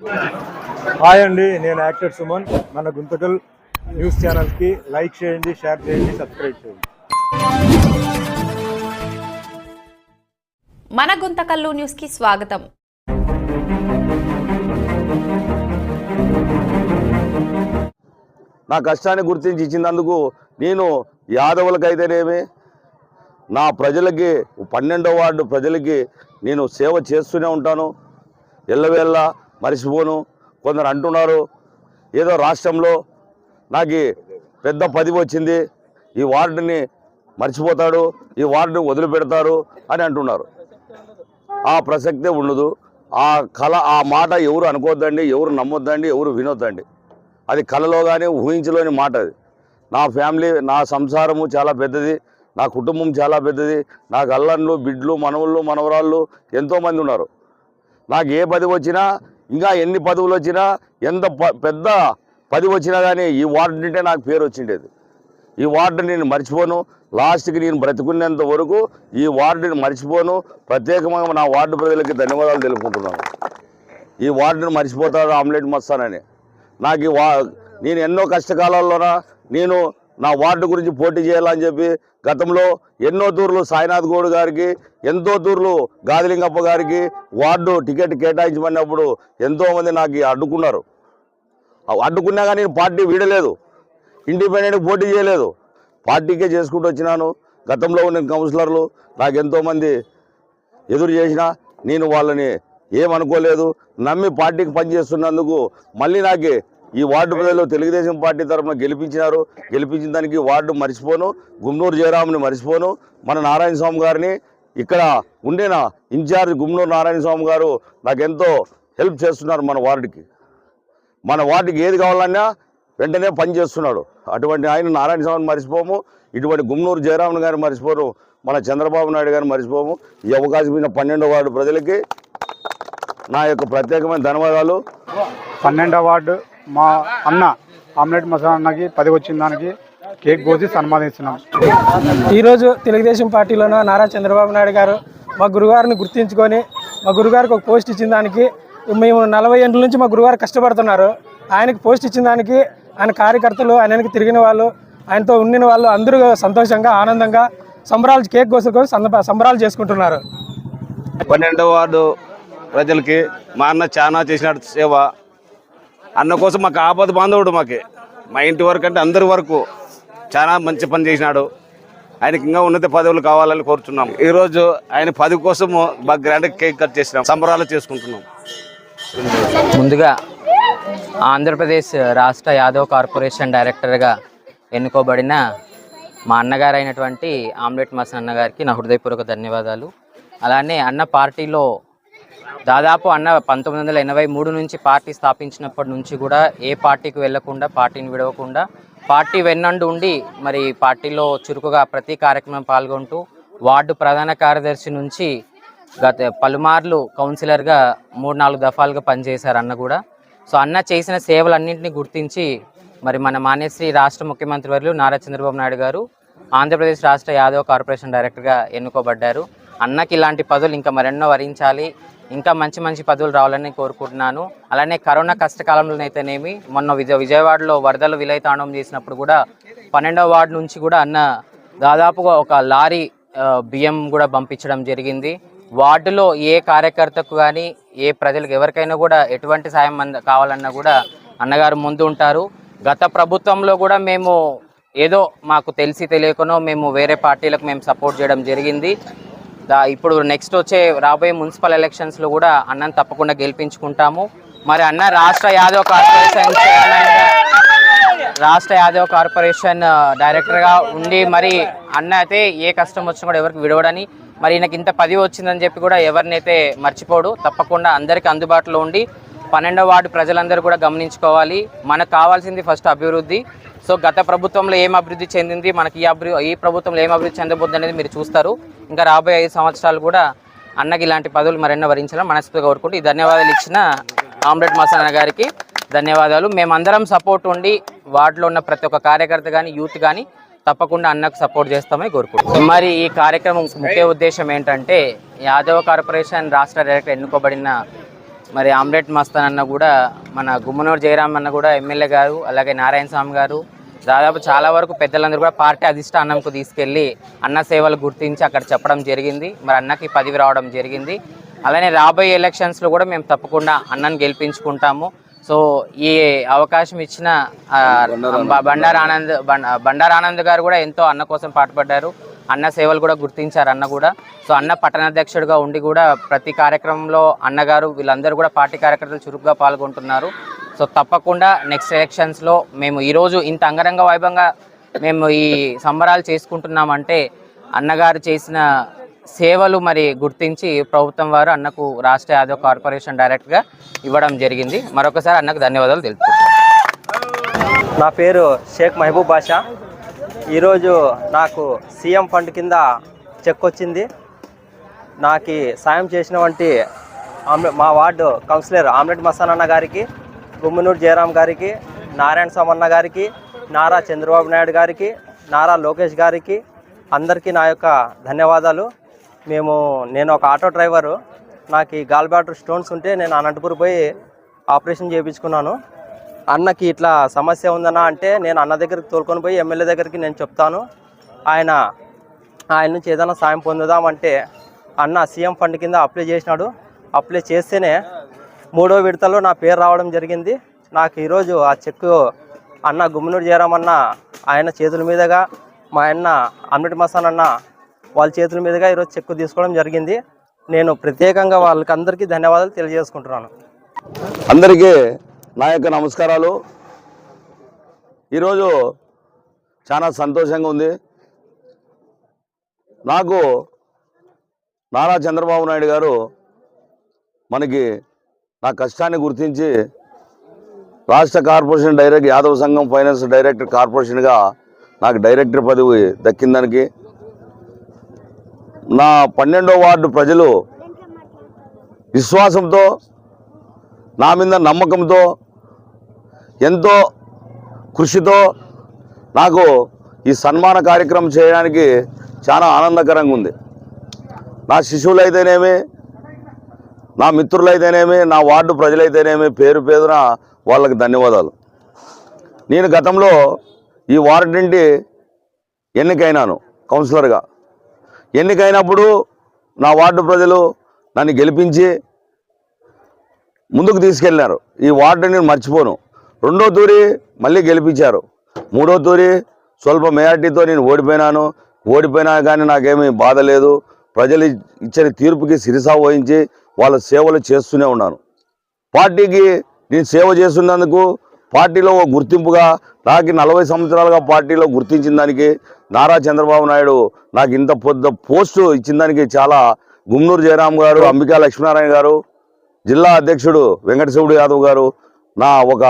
Hi అండి నేను actor Suman. మన గుంతకల్ న్యూస్ ఛానల్కి లైక్ చేయండి షేర్ చేయండి సబ్స్క్రైబ్ చేయండి. మన గుంతకల్లు న్యూస్కి స్వాగతం. నా కష్టాన్ని గుర్తించి ఇచ్చినందుకు నేను యాదవులకైతేనేమి నా ప్రజలకి పన్నెండో వార్డు ప్రజలకి నేను సేవ చేస్తూనే ఉంటాను. ఎల్లవేళ్ళ మరిచిపోను కొందరు అంటున్నారు ఏదో రాష్ట్రంలో నాకు పెద్ద పదవి వచ్చింది ఈ వార్డుని మర్చిపోతాడు ఈ వార్డుని వదిలిపెడతారు అని అంటున్నారు. ఆ ప్రసక్తే ఉండదు. ఆ కళ ఆ మాట ఎవరు అనుకోవద్దండి ఎవరు నమ్మొద్దండి ఎవరు వినొద్దండి. అది కళలో కానీ ఊహించలోని మాట అది. నా ఫ్యామిలీ నా సంసారము చాలా పెద్దది నా కుటుంబం చాలా పెద్దది నాకు అల్లన్లు బిడ్లు మనవుళ్ళు మనవరాళ్ళు ఎంతోమంది ఉన్నారు. నాకు ఏ పది వచ్చినా ఇంకా ఎన్ని పదవులు వచ్చినా ఎంత ప- పెద్ద పదవి వచ్చినా కానీ ఈ వార్డు అంటే నాకు పేరు వచ్చిండేది. ఈ వార్డు నేను మర్చిపోను. లాస్ట్కి నేను బ్రతుకున్నంత వరకు ఈ వార్డుని మర్చిపోను. ప్రత్యేకంగా నా వార్డు ప్రజలకి ధన్యవాదాలు తెలుపుకుంటున్నాను. ఈ వార్డుని మర్చిపోతాడు ఆమ్లెట్ మస్తానని. నాకు ఈ వా నేను ఎన్నో కష్టకాలాల్లోన నేను నా వార్డు గురించి పోటీ చేయాలని చెప్పి గతంలో ఎన్నో తూర్లు సాయినాథ్ గౌడ్ గారికి ఎంతో తూర్లు గాదిలింగప్ప గారికి వార్డు టికెట్ కేటాయించమన్నప్పుడు ఎంతోమంది నాకు అడ్డుకున్నారు. అడ్డుకున్నా కానీ నేను పార్టీ వీడలేదు. ఇండిపెండెంట్ పోటీ చేయలేదు. పార్టీకే చేసుకుంటూ వచ్చినాను. గతంలో ఉన్న కౌన్సిలర్లు నాకు ఎంతోమంది ఎదురు చేసిన నేను వాళ్ళని ఏమనుకోలేదు. నమ్మి పార్టీకి పనిచేస్తున్నందుకు మళ్ళీ నాకు ఈ వార్డు ప్రజలు తెలుగుదేశం పార్టీ తరఫున గెలిపించినారు. గెలిపించిన దానికి వార్డు మర్చిపోను. గుమ్నూరు జయరాముని మర్చిపోను. మన నారాయణ స్వామి గారిని ఇక్కడ ఉండిన ఇన్ఛార్జ్ గుమ్నూరు నారాయణ స్వామి గారు నాకు ఎంతో హెల్ప్ చేస్తున్నారు మన వార్డుకి. మన వార్డుకి ఏది కావాలన్నా వెంటనే పని చేస్తున్నాడు. అటువంటి ఆయన నారాయణ స్వామిని మర్చిపోము. ఇటువంటి గుమ్నూరు జయరాముని గారిని మర్చిపోరు మన చంద్రబాబు నాయుడు గారిని మర్చిపోము. ఈ అవకాశం పన్నెండో వార్డు ప్రజలకి నా యొక్క ప్రత్యేకమైన ధన్యవాదాలు. పన్నెండవ వార్డు మా అన్న ఆమ్లెట్ మసాలా అన్నకి పది వచ్చిన దానికి కేక్ కోసి సన్మానిస్తున్నాం. ఈరోజు తెలుగుదేశం పార్టీలోన నారా చంద్రబాబు నాయుడు గారు మా గురుగారిని గుర్తించుకొని మా గురుగారికి ఒక పోస్ట్ ఇచ్చిన దానికి మేము నలభై ఏళ్ళ నుంచి మా గురుగారు కష్టపడుతున్నారు. ఆయనకి పోస్ట్ ఇచ్చిన దానికి ఆయన కార్యకర్తలు ఆయనకి తిరిగిన వాళ్ళు ఆయనతో ఉండిన వాళ్ళు అందరూ సంతోషంగా ఆనందంగా సంబరాలు కేక్ కోసుకొని సంద- సంబరాలు చేసుకుంటున్నారు. పన్నెండవ వార్డు ప్రజలకి మా అన్న చాలా చేసినాడు సేవ. అన్న కోసం మాకు ఆపద బాంధవుడు మాకి. మా ఇంటి వరకు అంటే అందరి వరకు చాలా మంచి పని చేసినాడు. ఆయనకి ఇంకా ఉన్నత పదవులు కావాలని కోరుతున్నాం. ఈరోజు ఆయన పదవి కోసం బాగా గ్రాండ్ కేక్ కట్ చేసినాం. సంబరాలు చేసుకుంటున్నాం. ముందుగా ఆంధ్రప్రదేశ్ రాష్ట్ర యాదవ్ కార్పొరేషన్ డైరెక్టర్గా ఎన్నుకోబడిన మా అన్నగారు అయినటువంటి ఆమ్లెట్ మసన్ అన్నగారికి నా హృదయపూర్వక ధన్యవాదాలు. అలానే అన్న పార్టీలో దాదాపు అన్న పంతొమ్మిది వందల ఎనభై మూడు నుంచి పార్టీ స్థాపించినప్పటి నుంచి కూడా ఏ పార్టీకి వెళ్ళకుండా పార్టీని విడవకుండా పార్టీ వెన్నండు ఉండి మరి పార్టీలో చురుకుగా ప్రతి కార్యక్రమం పాల్గొంటూ వార్డు ప్రధాన కార్యదర్శి నుంచి గత పలుమార్లు కౌన్సిలర్గా మూడు నాలుగు దఫాలుగా పనిచేశారు అన్న కూడా. సో అన్న చేసిన సేవలన్నింటినీ గుర్తించి మరి మన మానేశ్రీ రాష్ట్ర ముఖ్యమంత్రి వర్యులు నారా చంద్రబాబు నాయుడు గారు ఆంధ్రప్రదేశ్ రాష్ట్ర యాదవ్ కార్పొరేషన్ డైరెక్టర్గా ఎన్నుకోబడ్డారు. అన్నకి ఇలాంటి పదవులు ఇంకా మరెన్నో వరించాలి. ఇంకా మంచి మంచి పదవులు రావాలని కోరుకుంటున్నాను. అలానే కరోనా కష్టకాలంలోనైతేనేమి మొన్న విజయ విజయవాడలో వరదలు విలయతాండం చేసినప్పుడు కూడా పన్నెండవ వార్డు నుంచి కూడా అన్న దాదాపుగా ఒక లారీ బియ్యం కూడా పంపించడం జరిగింది. వార్డులో ఏ కార్యకర్తకు కానీ ఏ ప్రజలకు ఎవరికైనా కూడా ఎటువంటి సాయం అంద కావాలన్నా కూడా అన్నగారు ముందు ఉంటారు. గత ప్రభుత్వంలో కూడా మేము ఏదో మాకు తెలిసి తెలియకనో మేము వేరే పార్టీలకు మేము సపోర్ట్ చేయడం జరిగింది. ఇప్పుడు నెక్స్ట్ వచ్చే రాబోయే మున్సిపల్ ఎలక్షన్స్లో కూడా అన్నను తప్పకుండా గెలిపించుకుంటాము. మరి అన్న రాష్ట్ర యాదవ్ కార్పొరేషన్ రాష్ట్ర యాదవ్ కార్పొరేషన్ డైరెక్టర్గా ఉండి మరి అన్న అయితే ఏ కష్టం వచ్చినా కూడా ఎవరికి విడవడని మరి ఈయనకి ఇంత పదవి వచ్చిందని చెప్పి కూడా ఎవరినైతే మర్చిపోడు తప్పకుండా అందరికీ అందుబాటులో ఉండి పన్నెండవ వార్డు ప్రజలందరూ కూడా గమనించుకోవాలి. మనకు కావాల్సింది ఫస్ట్ అభివృద్ధి సో గత ప్రభుత్వంలో ఏం అభివృద్ధి చెందింది? మనకి ఈ అభివృద్ధి ఈ ప్రభుత్వంలో ఏం అభివృద్ధి చెందబోద్ది అనేది మీరు చూస్తారు. ఇంకా రాబోయే ఐదు సంవత్సరాలు కూడా అన్నకి ఇలాంటి పదవులు మరెన్నో వరించాలని మనస్ఫూర్తిగా కోరుకుంటూ ఈ ధన్యవాదాలు ఇచ్చిన ఆమ్లెట్ మసాన గారికి ధన్యవాదాలు. మేమందరం సపోర్ట్ ఉండి వార్డులో ఉన్న ప్రతి ఒక్క కార్యకర్త కానీ యూత్ కానీ తప్పకుండా అన్నకు సపోర్ట్ చేస్తామని కోరుకుంటున్నాం. మరి ఈ కార్యక్రమం ముఖ్య ఉద్దేశం ఏంటంటే యాదవ కార్పొరేషన్ రాష్ట్ర డైరెక్టర్ ఎన్నుకోబడిన మరి ఆమ్లెట్ మస్తాన్ అన్న కూడా మన గుమ్మనూరు జయరామ్ అన్న కూడా ఎమ్మెల్యే గారు అలాగే నారాయణ స్వామి గారు దాదాపు చాలా వరకు పెద్దలందరూ కూడా పార్టీ అధిష్టానంకు తీసుకెళ్ళి అన్న సేవలు గుర్తించి అక్కడ చెప్పడం జరిగింది. మరి అన్నకి పదవి రావడం జరిగింది. అలానే రాబోయే ఎలక్షన్స్లో కూడా మేము తప్పకుండా అన్నను గెలిపించుకుంటాము. సో ఈ అవకాశం ఇచ్చిన ఆ, బ- బండారు ఆనంద్ బండ- బండారు ఆనంద్ గారు కూడా ఎంతో అన్న కోసం పాటుపడ్డారు. అన్న సేవలు కూడా గుర్తించారు అన్న కూడా. సో అన్న పట్టణాధ్యక్షుడిగా ఉండి కూడా ప్రతి కార్యక్రమంలో అన్నగారు వీళ్ళందరూ కూడా పార్టీ కార్యకర్తలు చురుగ్గా పాల్గొంటున్నారు. సో తప్పకుండా నెక్స్ట్ ఎలక్షన్స్లో మేము ఈరోజు ఇంత అంగరంగ వైభవంగా మేము ఈ సంబరాలు చేసుకుంటున్నామంటే అన్నగారు చేసిన సేవలు మరి గుర్తించి ప్రభుత్వం వారు అన్నకు రాష్ట్ర యాదవ్ కార్పొరేషన్ డైరెక్ట్గా ఇవ్వడం జరిగింది. మరొకసారి అన్నకు ధన్యవాదాలు తెలుపుతున్నాను నా పేరు షేక్ మహబూబ్ బాషా. ఈరోజు నాకు సీఎం ఫండ్ కింద చెక్ వచ్చింది. నాకు సాయం చేసిన వంటి మా వార్డు కౌన్సిలర్ ఆమ్లెట్ మసానన్న అన్న గారికి గుమ్మనూరు జయరాం గారికి నారాయణ సమన్న గారికి నారా చంద్రబాబు నాయుడు గారికి నారా లోకేష్ గారికి అందరికీ నా యొక్క ధన్యవాదాలు. మేము నేను ఒక ఆటో డ్రైవరు. నాకు ఈ గాల్బ్యాటర్ స్టోన్స్ ఉంటే నేను అనంతపూర్ పోయి ఆపరేషన్ చేయించుకున్నాను. అన్నకి ఇట్లా సమస్య ఉందన్నా అంటే నేను అన్న దగ్గరికి తోలుకొని పోయి ఎమ్మెల్యే దగ్గరికి నేను చెప్తాను. ఆయన ఆయన నుంచి ఏదైనా సాయం పొందుదామంటే అన్న సీఎం ఫండ్ కింద అప్లై చేసినాడు. అప్లై చేస్తేనే మూడో విడతలో నా పేరు రావడం జరిగింది. నాకు ఈరోజు ఆ చెక్కు అన్న గుమ్మనూరు చేరామన్న ఆయన చేతుల మీదుగా మా అన్న అమ్మిటి మసాన్ అన్న వాళ్ళ చేతుల మీదుగా ఈరోజు చెక్కు తీసుకోవడం జరిగింది. నేను ప్రత్యేకంగా వాళ్ళకి అందరికీ ధన్యవాదాలు తెలియజేసుకుంటున్నాను. అందరికీ నా యొక్క నమస్కారాలు. ఈరోజు చాలా సంతోషంగా ఉంది. నాకు నారా చంద్రబాబు నాయుడు గారు మనకి నా కష్టాన్ని గుర్తించి రాష్ట్ర కార్పొరేషన్ డైరెక్ట్ యాదవ సంఘం ఫైనాన్స్ డైరెక్టర్ కార్పొరేషన్గా నాకు డైరెక్టర్ పదవి దక్కిందానికి నా పన్నెండో వార్డు ప్రజలు విశ్వాసంతో నా మీద నమ్మకంతో ఎంతో కృషితో నాకు ఈ సన్మాన కార్యక్రమం చేయడానికి చాలా ఆనందకరంగా ఉంది. నా శిశువులు అయితేనేమి నా మిత్రులైతేనేమి నా వార్డు ప్రజలైతేనేమి పేరు పేరున వాళ్ళకి ధన్యవాదాలు. నేను గతంలో ఈ వార్డు నుండి ఎన్నికైనాను కౌన్సిలర్గా. ఎన్నికైనప్పుడు నా వార్డు ప్రజలు నన్ను గెలిపించి ముందుకు తీసుకెళ్ళినారు ఈ వార్డు నేను మర్చిపోను. రెండో తూరి మళ్ళీ గెలిపించారు. మూడో తూరి స్వల్ప మెజార్టీతో నేను ఓడిపోయినాను. ఓడిపోయినా కానీ నాకేమీ బాధ లేదు. ప్రజలు ఇచ్చిన తీర్పుకి సిరిసా వహించి వాళ్ళ సేవలు చేస్తూనే ఉన్నాను. పార్టీకి నేను సేవ చేస్తున్నందుకు పార్టీలో ఒక గుర్తింపుగా నాకు నలభై సంవత్సరాలుగా పార్టీలో గుర్తించిన దానికి నారా చంద్రబాబు నాయుడు నాకు ఇంత పెద్ద పోస్టు ఇచ్చిన దానికి చాలా గుమ్నూరు జయరాం గారు అంబికా లక్ష్మీనారాయణ గారు జిల్లా అధ్యక్షుడు వెంకటశివుడు యాదవ్ గారు నా ఒక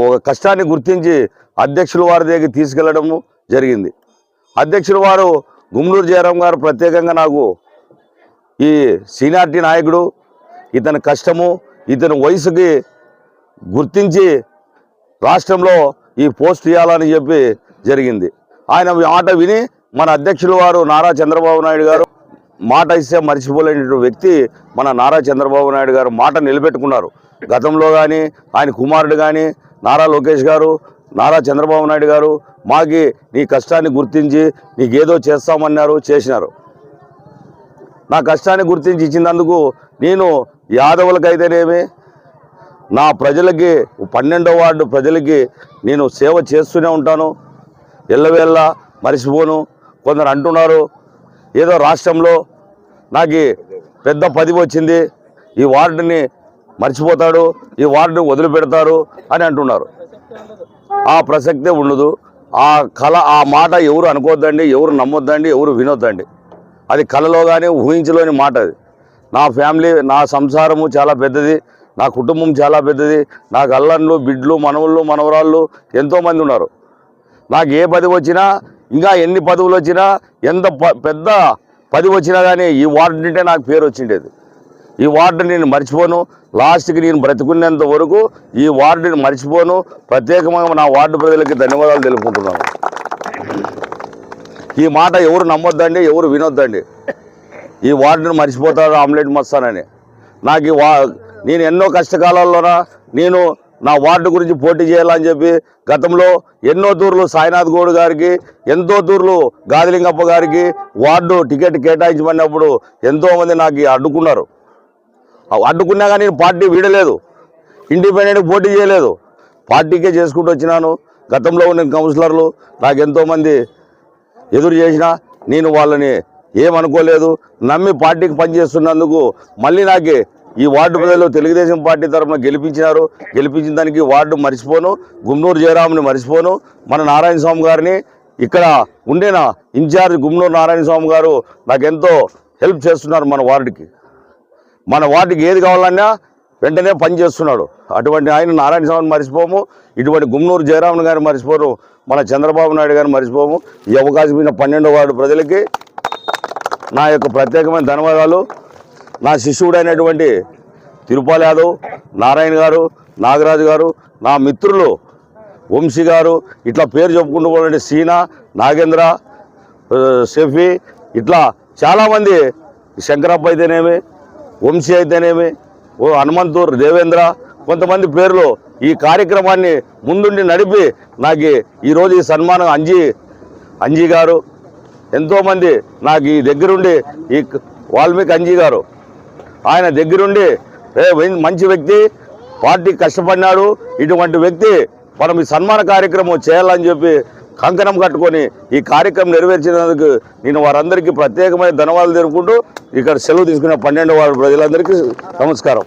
ఒక కష్టాన్ని గుర్తించి అధ్యక్షుల వారి దగ్గరికి తీసుకెళ్ళడము జరిగింది. అధ్యక్షుల వారు గుమ్లూరు జయరాం గారు ప్రత్యేకంగా నాకు ఈ సీనియారిటీ నాయకుడు ఇతని కష్టము ఇతని వయసుకి గుర్తించి రాష్ట్రంలో ఈ పోస్ట్ ఇవ్వాలని చెప్పి జరిగింది. ఆయన మాట విని మన అధ్యక్షుల వారు నారా చంద్రబాబు నాయుడు గారు మాట ఇస్తే మర్చిపోలేని వ్యక్తి మన నారా చంద్రబాబు నాయుడు గారు మాట నిలబెట్టుకున్నారు. గతంలో కానీ ఆయన కుమారుడు కానీ నారా లోకేష్ గారు నారా చంద్రబాబు నాయుడు గారు మాకి నీ కష్టాన్ని గుర్తించి నీకేదో చేస్తామన్నారు చేసినారు. నా కష్టాన్ని గుర్తించి ఇచ్చినందుకు నేను యాదవులకైతేనేమి నా ప్రజలకి పన్నెండో వార్డు ప్రజలకి నేను సేవ చేస్తూనే ఉంటాను. ఎల్లవేళ్ళ మరిచిపోను కొందరు అంటున్నారు ఏదో రాష్ట్రంలో నాకు పెద్ద పదవి వచ్చింది ఈ వార్డుని మర్చిపోతాడు ఈ వార్డుని వదిలిపెడతారు అని అంటున్నారు. ఆ ప్రసక్తే ఉండదు. ఆ కళ ఆ మాట ఎవరు అనుకోవద్దండి ఎవరు నమ్మొద్దండి ఎవరు వినొద్దండి. అది కళలో కానీ ఊహించలోని మాట అది. నా ఫ్యామిలీ నా సంసారము చాలా పెద్దది నా కుటుంబం చాలా పెద్దది నాకు అల్లన్లు బిడ్లు మనవళ్ళు మనవరాళ్ళు ఎంతోమంది ఉన్నారు. నాకు ఏ పదవి వచ్చినా ఇంకా ఎన్ని పదవులు వచ్చినా ఎంత పెద్ద పదవి వచ్చినా కానీ ఈ వార్డు నాకు పేరు వచ్చిండేది. ఈ వార్డు నేను మర్చిపోను. లాస్ట్కి నేను బ్రతికునేంత వరకు ఈ వార్డుని మర్చిపోను. ప్రత్యేకంగా నా వార్డు ప్రజలకి ధన్యవాదాలు తెలుపుకుంటున్నాను. ఈ మాట ఎవరు నమ్మొద్దండి ఎవరు వినొద్దండి? ఈ వార్డుని మర్చిపోతారు ఆమ్లెట్ మస్తానని నాకు ఈ వా నేను ఎన్నో కష్టకాలాల్లోన నేను నా వార్డు గురించి పోటీ చేయాలని చెప్పి గతంలో ఎన్నో తూర్లు సాయినాథ్ గౌడ్ గారికి ఎంతో తూర్లు గాదిలింగప్ప గారికి వార్డు టికెట్ కేటాయించమన్నప్పుడు ఎంతోమంది నాకు అడ్డుకున్నారు. అడ్డుకున్నా కానీ నేను పార్టీ వీడలేదు. ఇండిపెండెంట్ పోటీ చేయలేదు. పార్టీకే చేసుకుంటూ వచ్చినాను. గతంలో ఉన్న కౌన్సిలర్లు నాకు ఎంతోమంది ఎదురు చేసినా నేను వాళ్ళని ఏమనుకోలేదు. నమ్మి పార్టీకి పనిచేస్తున్నందుకు మళ్ళీ నాకు ఈ వార్డు ప్రజలు తెలుగుదేశం పార్టీ తరఫున గెలిపించినారు. గెలిపించిన దానికి వార్డు మర్చిపోను. గుమ్నూరు జయరాముని మర్చిపోను. మన నారాయణ స్వామి గారిని ఇక్కడ ఉండేనా ఇన్ఛార్జ్ గుమ్నూరు నారాయణ స్వామి గారు నాకు ఎంతో హెల్ప్ చేస్తున్నారు మన వార్డుకి. మన వార్డుకి ఏది కావాలన్నా వెంటనే పనిచేస్తున్నాడు అటువంటి ఆయన నారాయణ స్వామిని మర్చిపోము. ఇటువంటి గుమ్నూరు జయరామన్ గారిని మర్చిపోరు. మన చంద్రబాబు నాయుడు గారిని మర్చిపోము. ఈ అవకాశం ఇచ్చిన పన్నెండో వార్డు ప్రజలకి నా యొక్క ప్రత్యేకమైన ధన్యవాదాలు. నా శిష్యుడైనటువంటి తిరుపాల్ యాదవ్ నారాయణ గారు నాగరాజు గారు నా మిత్రులు వంశీ గారు ఇట్లా పేరు చెప్పుకుంటూ పోయినటువంటి సీనా నాగేంద్ర సెఫీ షఫీ ఇట్లా చాలామంది శంకరప్ప అయితేనేమి వంశీ అయితేనేమి ఓ హనుమంతూర్ దేవేంద్ర కొంతమంది పేర్లు ఈ కార్యక్రమాన్ని ముందుండి నడిపి నాకు ఈరోజు ఈ సన్మానం అంజీ అంజీ గారు ఎంతోమంది నాకు ఈ దగ్గరుండి ఈ వాల్మీకి అంజీ గారు. ఆయన దగ్గరుండి మంచి వ్యక్తి పార్టీ కష్టపడినాడు ఇటువంటి వ్యక్తి మనం ఈ సన్మాన కార్యక్రమం చేయాలని చెప్పి కంకణం కట్టుకొని ఈ కార్యక్రమం నెరవేర్చినందుకు నేను వారందరికీ ప్రత్యేకమైన ధన్యవాదాలు తెలుపుకుంటూ ఇక్కడ సెలవు తీసుకున్న పన్నెండు వారు ప్రజలందరికీ నమస్కారం.